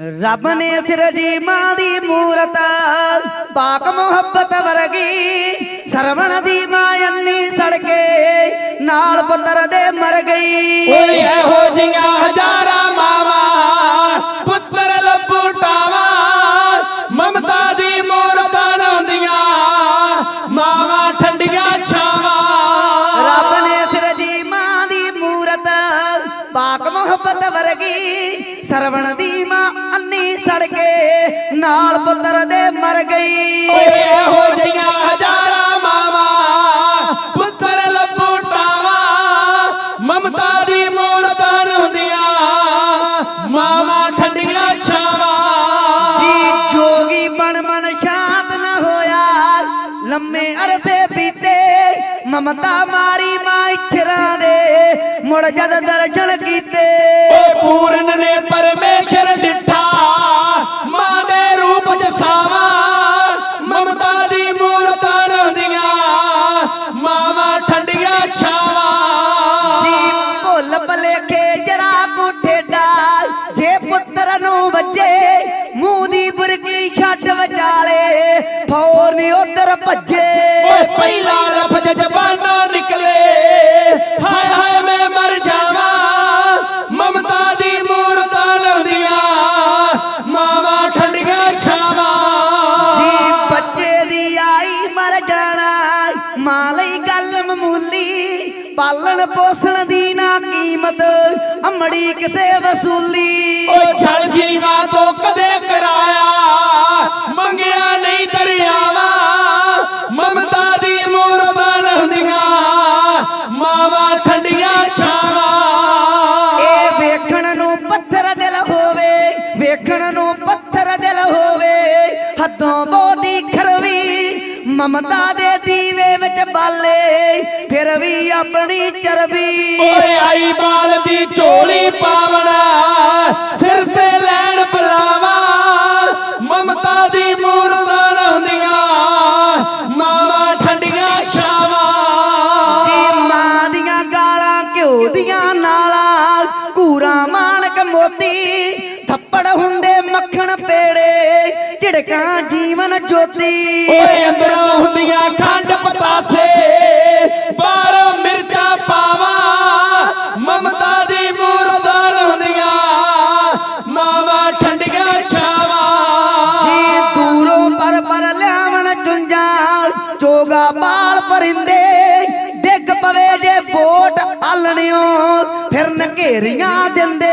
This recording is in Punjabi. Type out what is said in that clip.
ਰੱਬ ਨੇ ਸਿਰਜੀ ਮਾਂ ਦੀ ਮੂਰਤ ਪਾਕ ਮੁਹੱਬਤ ਵਰਗੀ ਸਰਵਣ ਦੀ ਮਾਂ ਅੰਨੀ ਸੜਕੇ ਨਾਲ ਪੁੱਤਰ ਦੇ ਮਰ ਗਈ। ਮੁਹੱਬਤ ਵਰਗੀ ਸਰਵਣ ਦੀ ਮਾਂ ਅੰਨੀ ਸੜਕੇ ਨਾਲ ਪੁੱਤਰ ਦੇ ਮਰ ਗਈ। ਓਏ ਇਹੋ ਜੀਆਂ ਹਜ਼ਾਰਾਂ ਮਾਵਾਂ ਪੁੱਤਰ ਲੱਭੂ ਟਾਵਾਂ ਮਮਤਾ ਦੀ ਮੂਰਤ ਲਾਉਂਦੀਆਂ ਮਾਵਾਂ ਠੰਡੀਆਂ ਛਾਵਾਂ। ਜੀ ਜੋਗੀ ਬਣ ਮਨ ਸ਼ਾਂਤ ਨਾ ਹੋਇਆ ਲੰਮੇ ਅਰਸੇ ਮਮਤਾ ਮਾਰੀ ਮਾਂ ਇਛਰਾਂ ਦੇ ਮੁੜ ਜਦ ਦਰਸ਼ਨ ਕੀਤੇ। ਓ ਪੂਰਨ ਨੇ ਪਰਮੇਸ਼ਰ ਡਿਠਾ ਮਾਂ ਦੇ ਰੂਪ ਚ ਸਾਵਾ ਮਮਤਾ ਦੀ ਮੂਰਤ ਹੁੰਦੀਆਂ ਮਾਵਾਂ ਠੰਡੀਆਂ ਛਾਵਾਂ। ਜੀ ਭੁੱਲ ਭਲੇਖੇ ਜਰਾ ਕੋ ਠੇਡਾ ਜੇ ਪੁੱਤਰ ਨੂੰ ਵੱਜੇ ਮੂੰਹ ਦੀ ਬੁਰਕੀ ਛੱਡ ਵਿਚਾਲੇ ਫੌਰ ਨੀ ਉਧਰ ਭੱਜੇ। ਮਰ ਜਾਣਾ ਮਾਂ ਲਈ ਗੱਲ ਮਾਮੂਲੀ ਪਾਲਣ ਪੋਸਣ ਦੀ ਨਾ ਕੀਮਤ ਅਮੜੀ ਕਿਸੇ ਵਸੂਲੀ। ਓ ਛਲ ਜੀਵਾਂ ਤੋਂ ਕਦੇ ਕਰਾਇਆ ਮੰਗਿਆ ਨਹੀਂ ਦਰਿਆਵਾ। ਮਮਤਾ ਦੀ ਮੂਰਤ ਲਹੰਦੀਆਂ ਮਾਵਾਂ ਠੰਡੀਆਂ ਛਾਵਾਂ। ਇਹ ਵੇਖਣ ਨੂੰ ਪੱਥਰ ਦਿਲ ਹੋਵੇ ਵੇਖਣ ਨੂੰ ਪੱਥਰ ਦਿਲ ਹੋਵੇ ਖਰਵੀ ਮਮਤਾ ਦੇ ਦੀਵੇ ਵਿੱਚ ਬਾਲੇ ਫਿਰ ਵੀ ਆਪਣੀ ਚਰਬੀ। ਓਏ ਆਈ ਬਾਲ ਦੀ ਝੋਲੀ ਪਾਵਣਾ ਸਿਰ ਤੇ ਲੈਣ ਬੁਲਾਵਾ। ਮਮਤਾ ਦੀ ਮੂਰਤ ਲਹੰਦੀਆਂ ਮਾਵਾਂ ਠੰਡੀਆਂ ਛਾਵਾਂ। ਜੀ ਮਾਂ ਦੀਆਂ ਗਾਲਾਂ ਘਿਓ ਦੀਆਂ ਨਾਲਾਂ ਕੂਰਾ ਮਾਣਕ ਮੋਤੀ ਥੱਪੜ ਹੁੰਦੇ ਮੱਖਣ ਪੇੜੇ ਝਿੜਕਾਂ ਜੀਵਨ ਜੋਤੀ। ਓਏ ਅੰਦਰੋਂ ਹੁੰਦੀਆਂ ਖੰਡ ਪਤਾਸੇ ਬਾਹਰੋਂ ਮਿਰਚਾਂ ਪਾਵਾ। ਮਮਤਾ ਦੀ ਮੂਰਤ ਹੁੰਦੀਆਂ ਮਾਵਾਂ ਠੰਡੀਆਂ ਛਾਵਾਂ। ਜੀ ਦੂਰੋਂ ਪਰ ਪਰ ਲਿਆਵਣ ਚੁੰਜਾਂ ਚੋਗਾ ਬਾਲ ਪਰਿੰਦੇ। ਡਿੱਗ ਪਵੇ ਜੇ ਬੋਟ ਆਲਣਿਓ ਫਿਰ ਨਘੇਰੀਆਂ ਦਿੰਦੇ।